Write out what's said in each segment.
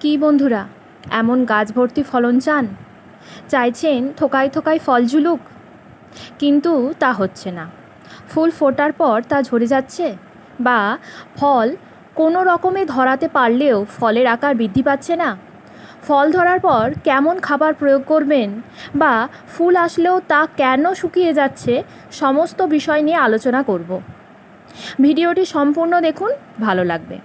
কী বন্ধুরা, এমন গাছ ভর্তি ফলন চান? চাইছেন থোকায় থোকায় ফল ঝুলুক? কিন্তু তা হচ্ছে না। ফুল ফোটার পর তা ঝরে যাচ্ছে বা ফল কোনো রকমে ধরাতে পারলেও ফলের আকার বৃদ্ধি পাচ্ছে না। ফল ধরার পর কেমন খাবার প্রয়োগ করবেন বা ফুল আসলেও তা কেন শুকিয়ে যাচ্ছে সমস্ত বিষয় নিয়ে আলোচনা করব। ভিডিওটি সম্পূর্ণ দেখুন, ভালো লাগবে।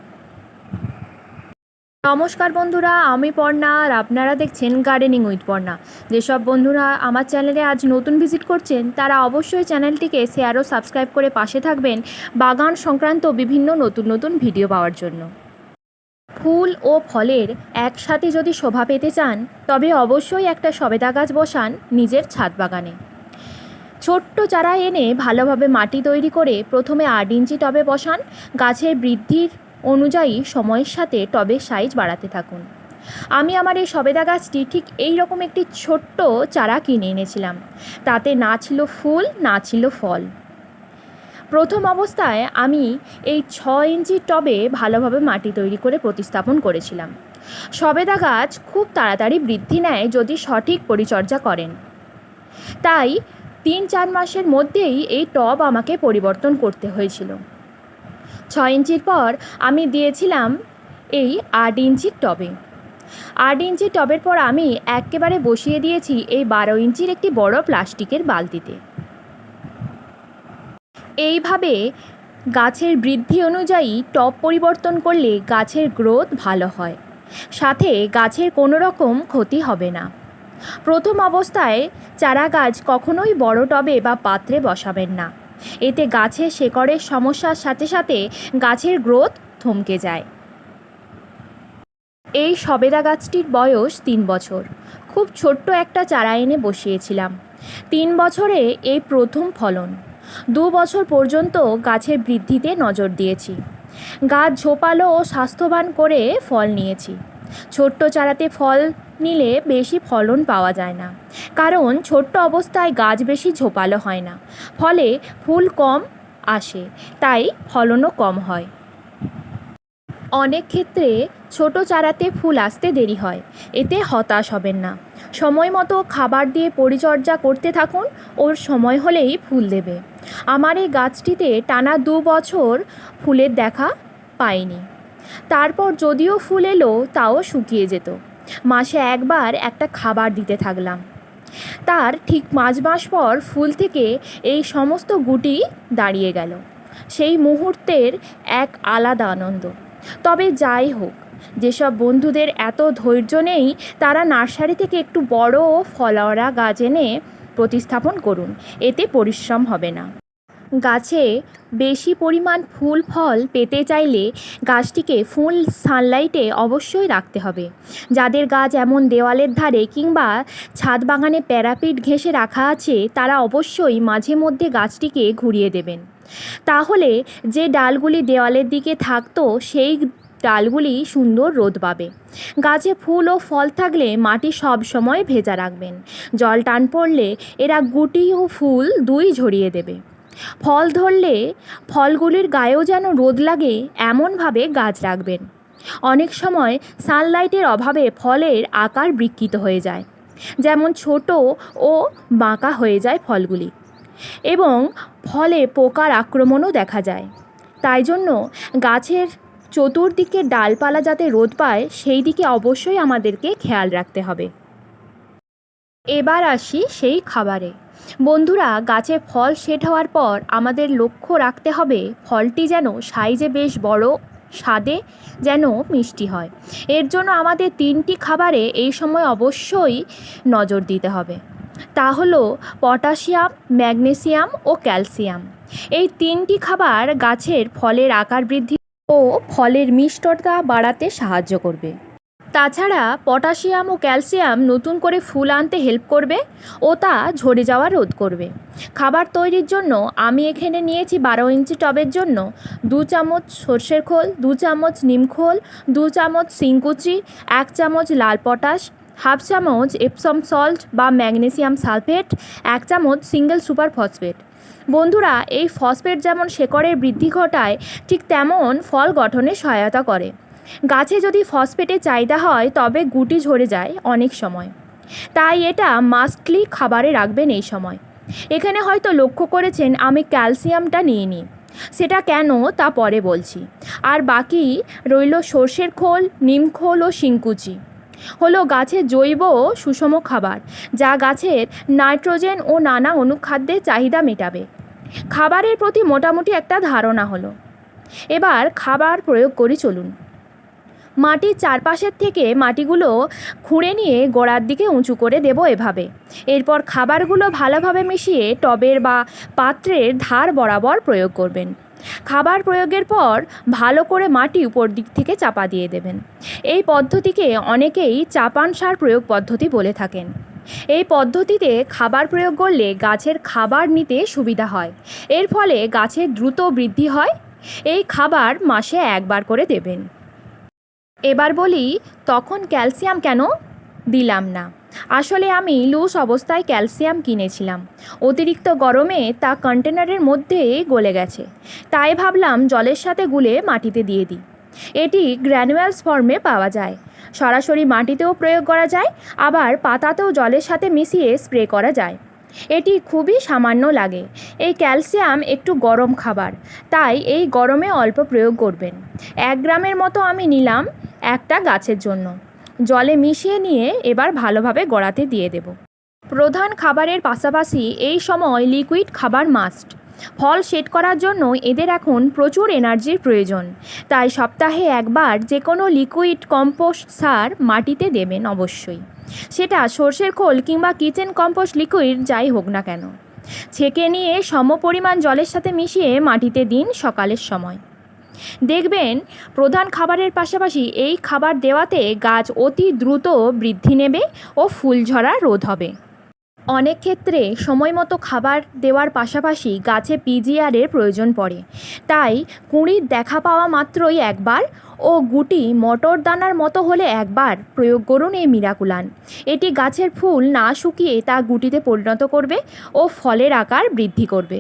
নমস্কার বন্ধুরা, আমি পর্ণা আর আপনারা দেখছেন গার্ডেনিং উইথ পর্ণা। যেসব বন্ধুরা আমার চ্যানেলে আজ নতুন ভিজিট করছেন, তারা অবশ্যই চ্যানেলটিকে শেয়ার ও সাবস্ক্রাইব করে পাশে থাকবেন বাগান সংক্রান্ত বিভিন্ন নতুন নতুন ভিডিও পাওয়ার জন্য। ফুল ও ফলের একসাথে যদি শোভা পেতে চান, তবে অবশ্যই একটা সবেদা গাছ বসান নিজের ছাদ বাগানে। ছোট্ট চারা এনে ভালোভাবে মাটি তৈরি করে প্রথমে আট ইঞ্চি টবে বসান, গাছের বৃদ্ধির অনুযায়ী সময়ের সাথে টবের সাইজ বাড়াতে থাকুন। আমি আমার এই সবেদা গাছটি ঠিক এই রকম একটি ছোট্ট চারা কিনে এনেছিলাম। তাতে না ছিল ফুল, না ছিল ফল। প্রথম অবস্থায় আমি এই ছ ইঞ্চি টবে ভালোভাবে মাটি তৈরি করে প্রতিস্থাপন করেছিলাম। সবেদা গাছ খুব তাড়াতাড়ি বৃদ্ধি নেয় যদি সঠিক পরিচর্যা করেন। তাই তিন চার মাসের মধ্যেই এই টব আমাকে পরিবর্তন করতে হয়েছিল। ছ ইঞ্চির পর আমি দিয়েছিলাম এই আট ইঞ্চির টবে। আট ইঞ্চির টবের পর আমি একেবারে বসিয়ে দিয়েছি এই বারো ইঞ্চির একটি বড় প্লাস্টিকের বালতিতে। এইভাবে গাছের বৃদ্ধি অনুযায়ী টব পরিবর্তন করলে গাছের গ্রোথ ভালো হয়। সাথে গাছের কোনো রকম ক্ষতি হবে না। প্রথম অবস্থায় চারা গাছ কখনোই বড় টবে বা পাত্রে বসাবেন না। এতে গাছের শেকড়ের সমস্যার সাথে সাথে গাছের গ্রোথ থমকে যায়। এই সবেদা গাছটির বয়স তিন বছর। খুব ছোট্ট একটা চারা এনে বসিয়েছিলাম। তিন বছরে এই প্রথম ফলন। দু বছর পর্যন্ত গাছের বৃদ্ধিতে নজর দিয়েছি। গাছ ঝোপালো ও স্বাস্থ্যবান করে ফল নিয়েছি। ছোট্ট চারাতে ফল নিলে বেশি ফলন পাওয়া যায় না। কারণ ছোট্ট অবস্থায় গাছ বেশি ঝোপালো হয় না। ফলে ফুল কম আসে, তাই ফলনও কম হয়। অনেক ক্ষেত্রে ছোট চারাতে ফুল আসতে দেরি হয়, এতে হতাশ হবেন না। সময় মতো খাবার দিয়ে পরিচর্যা করতে থাকুন, ওর সময় হলেই ফুল দেবে। আমার এই গাছটিতে টানা দু বছর ফুলের দেখা পাইনি। তারপর যদিও ফুল এলো, তাও শুকিয়ে যেত। মাসে একবার একটা খাবার দিতে থাকলাম। তার ঠিক পাঁচ মাস পর ফুল থেকে এই সমস্ত গুটি দাঁড়িয়ে গেল। সেই মুহূর্তের এক আলাদা আনন্দ। তবে যাই হোক, যেসব বন্ধুদের এত ধৈর্য নেই, তারা নার্সারি থেকে একটু বড় ফলওয়ারা গাছ এনে প্রতিস্থাপন করুন, এতে পরিশ্রম হবে না। গাছে বেশি পরিমাণ ফুল, ফল পেতে চাইলে গাছটিকে ফুল সানলাইটে অবশ্যই রাখতে হবে। যাদের গাছ এমন দেওয়ালের ধারে কিংবা ছাদ বাগানে প্যারাপিট ঘেঁষে রাখা আছে, তারা অবশ্যই মাঝে মধ্যে গাছটিকে ঘুরিয়ে দেবেন। তাহলে যে ডালগুলি দেওয়ালের দিকে থাকতো, সেই ডালগুলি সুন্দর রোদ পাবে। গাছে ফুল ও ফল থাকলে মাটি সব সময় ভেজা রাখবেন। জল টান পড়লে এরা গুটি ও ফুল দুই ঝরিয়ে দেবে। ফল ধরলে ফলগুলির গায়েও যেন রোদ লাগে, এমনভাবে গাছ রাখবেন। অনেক সময় সানলাইটের অভাবে ফলের আকার বিকৃত হয়ে যায়। যেমন ছোট ও বাঁকা হয়ে যায় ফলগুলি। এবং ফলে পোকার আক্রমণও দেখা যায়। তাই জন্য গাছের চতুর্দিকে ডালপালা যাতে রোদ পায়, সেই দিকে অবশ্যই আমাদেরকে খেয়াল রাখতে হবে। এবার আসি সেই খাবারে। বন্ধুরা, গাছে ফল সেট হওয়ার পর আমাদের লক্ষ্য রাখতে হবে ফলটি যেন সাইজে বেশ বড়, স্বাদে যেন মিষ্টি হয়। এর জন্য আমাদের তিনটি খাবারে এই সময় অবশ্যই নজর দিতে হবে। তা হলো পটাশিয়াম, ম্যাগনেসিয়াম ও ক্যালসিয়াম। এই তিনটি খাবার গাছের ফলের আকার বৃদ্ধি ও ফলের মিষ্টতা বাড়াতে সাহায্য করবে। তাছাড়া পটাশিয়াম ও ক্যালসিয়াম নতুন করে ফুল আনতে হেল্প করবে ও তা ঝরে যাওয়া রোধ করবে। খাবার তৈরির জন্য আমি এখানে নিয়েছি বারো ইঞ্চি টবের জন্য দু চামচ সর্ষের খোল, দু চামচ নিমখোল দু চামচ সিংকুচি এক চামচ লাল পটাশ, হাফ চামচ এপসম সল্ট বা ম্যাগনেসিয়াম সালফেট, এক চামচ সিঙ্গেল সুপার ফসফেট। বন্ধুরা, এই ফসফেট যেমন শেকড়ের বৃদ্ধি ঘটায়, ঠিক তেমন ফল গঠনে সহায়তা করে। গাছে যদি ফসফেটের চাহিদা হয়, তবে গুটি ঝরে যায় অনেক সময়। তাই এটা মাস্টলি খাবারে রাখবেন এই সময়। এখানে হয়তো লক্ষ্য করেছেন, আমি ক্যালসিয়ামটা নিয়ে নিই। সেটা কেন তা পরে বলছি। আর বাকি রইল সর্ষের খোল নিমখোল ও শিংকুচি। হলো গাছের জৈব সুষম খাবার, যা গাছের নাইট্রোজেন ও নানা অনুখাদ্যের চাহিদা মেটাবে। খাবারের প্রতি মোটামুটি একটা ধারণা হলো। এবার খাবার প্রয়োগ করি চলুন। মাটির চারপাশের থেকে মাটিগুলো খুঁড়ে নিয়ে গোড়ার দিকে উঁচু করে দেব এভাবে। এরপর খাবারগুলো ভালোভাবে মিশিয়ে টবের বা পাত্রের ধার বরাবর প্রয়োগ করবেন। খাবার প্রয়োগের পর ভালো করে মাটি উপর দিক থেকে চাপা দিয়ে দেবেন। এই পদ্ধতিকে অনেকেই চাপান সার প্রয়োগ পদ্ধতি বলে থাকেন। এই পদ্ধতিতে খাবার প্রয়োগ করলে গাছের খাবার নিতে সুবিধা হয়। এর ফলে গাছের দ্রুত বৃদ্ধি হয়। এই খাবার মাসে একবার করে দেবেন। এবার বলি, তখন ক্যালসিয়াম কেন দিলাম না? আসলে আমি লুজ অবস্থায় ক্যালসিয়াম কিনেছিলাম। অতিরিক্ত গরমে তা কন্টেনারের মধ্যে গলে গেছে। তাই ভাবলাম জলের সাথে গুলে মাটিতে দিয়ে দিই। এটি গ্র্যানুয়ালস ফর্মে পাওয়া যায়। সরাসরি মাটিতেও প্রয়োগ করা যায়, আবার পাতাতেও জলের সাথে মিশিয়ে স্প্রে করা যায়। এটি খুবই সামান্য লাগে। এই ক্যালসিয়াম একটু গরম খাবার, তাই এই গরমে অল্প প্রয়োগ করবেন। এক গ্রামের মতো আমি নিলাম একটা গাছের জন্য। জলে মিশিয়ে নিয়ে এবার ভালোভাবে গড়াতে দিয়ে দেব। প্রধান খাবারের পাশাপাশি এই সময় লিকুইড খাবার মাস্ট ফল সেট করার জন্য এদের এখন প্রচুর এনার্জির প্রয়োজন। তাই সপ্তাহে একবার যে কোনো লিকুইড কম্পোস্ট সার মাটিতে দেবেন অবশ্যই। সেটা সর্ষের খোল কিংবা কিচেন কম্পোস্ট লিকুইড যাই হোক না কেন। ছেঁকে নিয়ে সম পরিমাণ জলের সাথে মিশিয়ে মাটিতে দিন সকালের সময়। দেখবেন, প্রধান খাবারের পাশাপাশি এই খাবার দেওয়াতে গাছ অতি দ্রুত বৃদ্ধি নেবে ও ফুল ঝরা রোধ হবে। অনেক ক্ষেত্রে সময় মতো খাবার দেওয়ার পাশাপাশি গাছে পিজিআরের প্রয়োজন পড়ে। তাই কুঁড়ির দেখা পাওয়া মাত্রই একবার ও গুটি মটর দানার মতো হলে একবার প্রয়োগ করুন এই মিরাকুলান। এটি গাছের ফুল না শুকিয়ে তা গুটিতে পরিণত করবে ও ফলের আকার বৃদ্ধি করবে।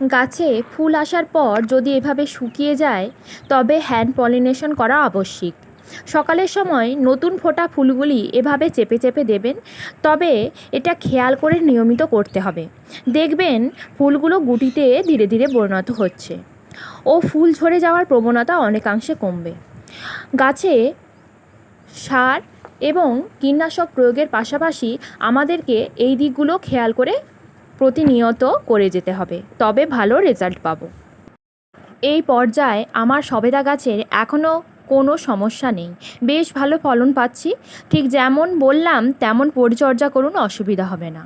গাছে ফুল আসার পর যদি এভাবে শুকিয়ে যায়, তবে হ্যান্ড পলিনেশন করা আবশ্যিক। সকালের সময় নতুন ফোটা ফুলগুলি এভাবে চেপে চেপে দেবেন, তবে এটা খেয়াল করে নিয়মিত করতে হবে। দেখবেন ফুলগুলো গুটিতে ধীরে ধীরে পরিণত হচ্ছে। ও ফুল ঝরে যাওয়ার প্রবণতা অনেকাংশে কমবে। গাছে সার এবং কীটনাশক প্রয়োগের পাশাপাশি আমাদেরকে এই দিকগুলো খেয়াল করে প্রতিনিয়ত করে যেতে হবে, তবে ভালো রেজাল্ট পাবো। এই পর্যায়ে আমার সবেদা গাছের এখনও কোনো সমস্যা নেই। বেশ ভালো ফলন পাচ্ছি, ঠিক যেমন বললাম, তেমন পরিচর্যা করুন, অসুবিধা হবে না।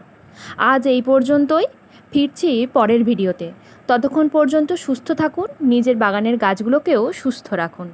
আজ এই পর্যন্তই, ফিরছি পরের ভিডিওতে। ততক্ষণ পর্যন্ত সুস্থ থাকুন, নিজের বাগানের গাছগুলোকেও সুস্থ রাখুন।